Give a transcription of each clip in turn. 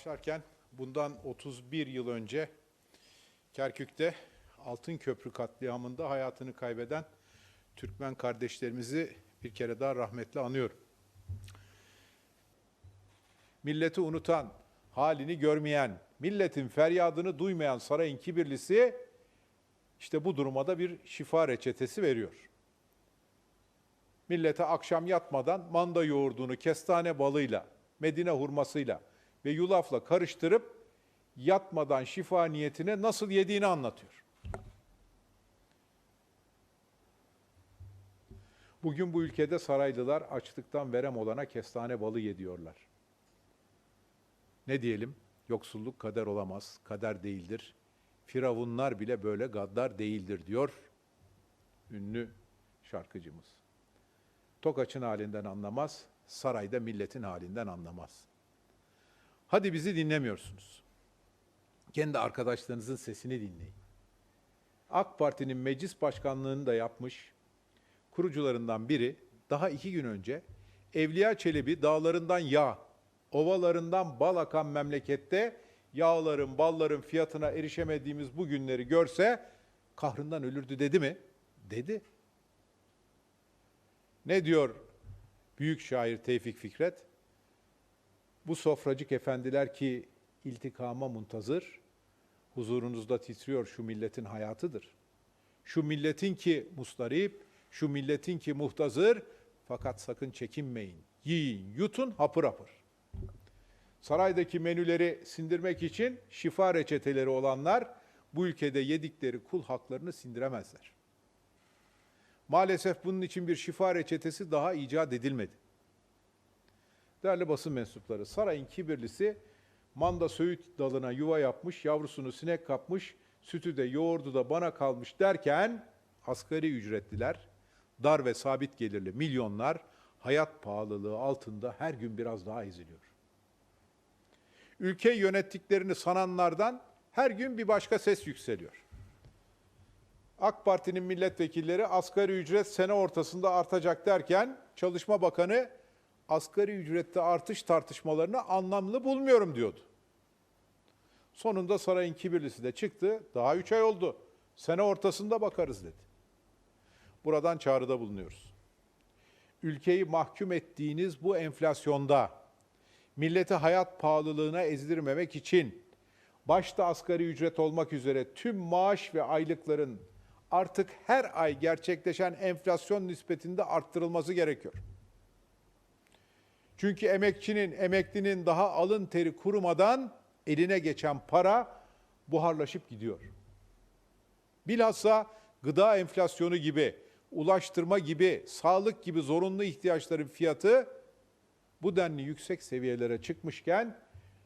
başlarken bundan 31 yıl önce Kerkük'te Altın Köprü katliamında hayatını kaybeden Türkmen kardeşlerimizi bir kere daha rahmetle anıyorum. Milleti unutan, halini görmeyen, milletin feryadını duymayan sarayın kibirlisi işte bu duruma da bir şifa reçetesi veriyor. Millete akşam yatmadan manda yoğurdunu kestane balıyla, Medine hurmasıyla ve yulafla karıştırıp yatmadan şifa niyetine nasıl yediğini anlatıyor. Bugün bu ülkede saraylılar açlıktan verem olana kestane balı yediyorlar. Ne diyelim? Yoksulluk kader olamaz, kader değildir. Firavunlar bile böyle gaddar değildir diyor ünlü şarkıcımız. Tokaç'ın halinden anlamaz, sarayda milletin halinden anlamaz. Hadi bizi dinlemiyorsunuz. Kendi arkadaşlarınızın sesini dinleyin. AK Parti'nin meclis başkanlığını da yapmış kurucularından biri daha iki gün önce Evliya Çelebi dağlarından yağ, ovalarından bal akan memlekette yağların, balların fiyatına erişemediğimiz bu günleri görse kahrından ölürdü dedi mi? Dedi. Ne diyor büyük şair Tevfik Fikret? Bu sofracık efendiler ki iltikama muntazır, huzurunuzda titriyor şu milletin hayatıdır. Şu milletin ki mustarip, şu milletin ki muhtazır, fakat sakın çekinmeyin. Yiyin, yutun hapır hapır. Saraydaki menüleri sindirmek için şifa reçeteleri olanlar bu ülkede yedikleri kul haklarını sindiremezler. Maalesef bunun için bir şifa reçetesi daha icat edilmedi. Değerli basın mensupları, sarayın kibirlisi manda söğüt dalına yuva yapmış, yavrusunu sinek kapmış, sütü de yoğurdu da bana kalmış derken asgari ücretliler, dar ve sabit gelirli milyonlar hayat pahalılığı altında her gün biraz daha eziliyor. Ülkeyi yönettiklerini sananlardan her gün bir başka ses yükseliyor. AK Parti'nin milletvekilleri asgari ücret sene ortasında artacak derken Çalışma Bakanı asgari ücrette artış tartışmalarını anlamlı bulmuyorum diyordu. Sonunda sarayın kibirlisi de çıktı. Daha üç ay oldu. Sene ortasında bakarız dedi. Buradan çağrıda bulunuyoruz. Ülkeyi mahkum ettiğiniz bu enflasyonda milleti hayat pahalılığına ezdirmemek için başta asgari ücret olmak üzere tüm maaş ve aylıkların artık her ay gerçekleşen enflasyon nispetinde arttırılması gerekiyor. Çünkü emekçinin, emeklinin daha alın teri kurumadan eline geçen para buharlaşıp gidiyor. Bilhassa gıda enflasyonu gibi, ulaştırma gibi, sağlık gibi zorunlu ihtiyaçların fiyatı bu denli yüksek seviyelere çıkmışken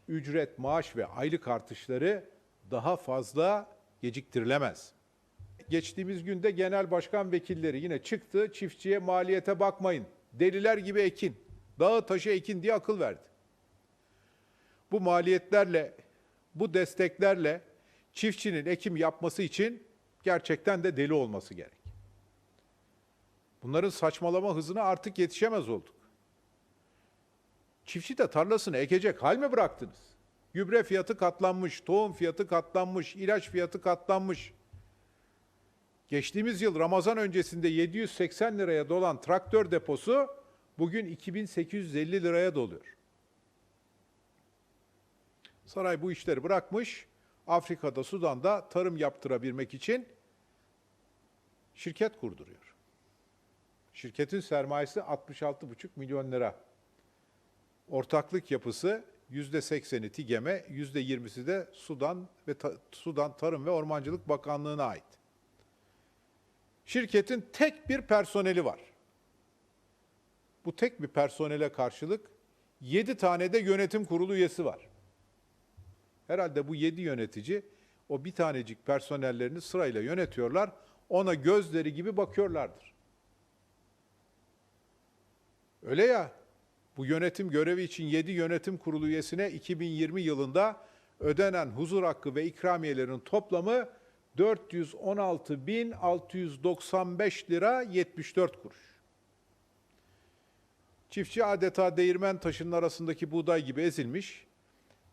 ücret, maaş ve aylık artışları daha fazla geciktirilemez. Geçtiğimiz günde genel başkan vekilleri yine çıktı, çiftçiye maliyete bakmayın, deliler gibi ekin, dağı taşı ekin diye akıl verdi. Bu maliyetlerle, bu desteklerle çiftçinin ekim yapması için gerçekten de deli olması gerek. Bunların saçmalama hızına artık yetişemez olduk. Çiftçi de tarlasını ekecek hal mi bıraktınız? Gübre fiyatı katlanmış, tohum fiyatı katlanmış, ilaç fiyatı katlanmış. Geçtiğimiz yıl Ramazan öncesinde 780 liraya dolan traktör deposu bugün 2850 liraya doluyor. Saray bu işleri bırakmış, Afrika'da, Sudan'da tarım yaptırabilmek için şirket kurduruyor. Şirketin sermayesi 66,5 milyon lira. Ortaklık yapısı %80'i TİGEM'e, %20'si de Sudan ve Ta- Sudan Tarım ve Ormancılık Bakanlığı'na ait. Şirketin tek bir personeli var. Bu tek bir personele karşılık 7 tane de yönetim kurulu üyesi var. Herhalde bu 7 yönetici o bir tanecik personellerini sırayla yönetiyorlar. Ona gözleri gibi bakıyorlardır. Öyle ya, bu yönetim görevi için 7 yönetim kurulu üyesine 2020 yılında ödenen huzur hakkı ve ikramiyelerin toplamı 416.695 lira 74 kuruş. Çiftçi adeta değirmen taşının arasındaki buğday gibi ezilmiş.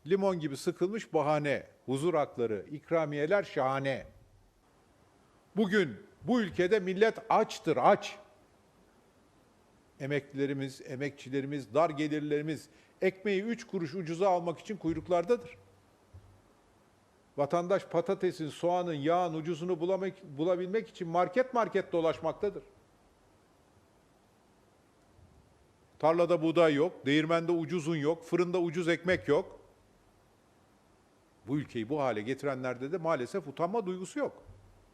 limon gibi sıkılmış bahane, huzur hakları, ikramiyeler şahane. Bugün bu ülkede millet açtır, aç. Emeklilerimiz, emekçilerimiz, dar gelirlerimiz ekmeği üç kuruş ucuza almak için kuyruklardadır. Vatandaş patatesin, soğanın, yağın ucuzunu bulabilmek için market market dolaşmaktadır. Tarlada buğday yok, değirmende ucuz un yok, fırında ucuz ekmek yok. Bu ülkeyi bu hale getirenlerde de maalesef utanma duygusu yok.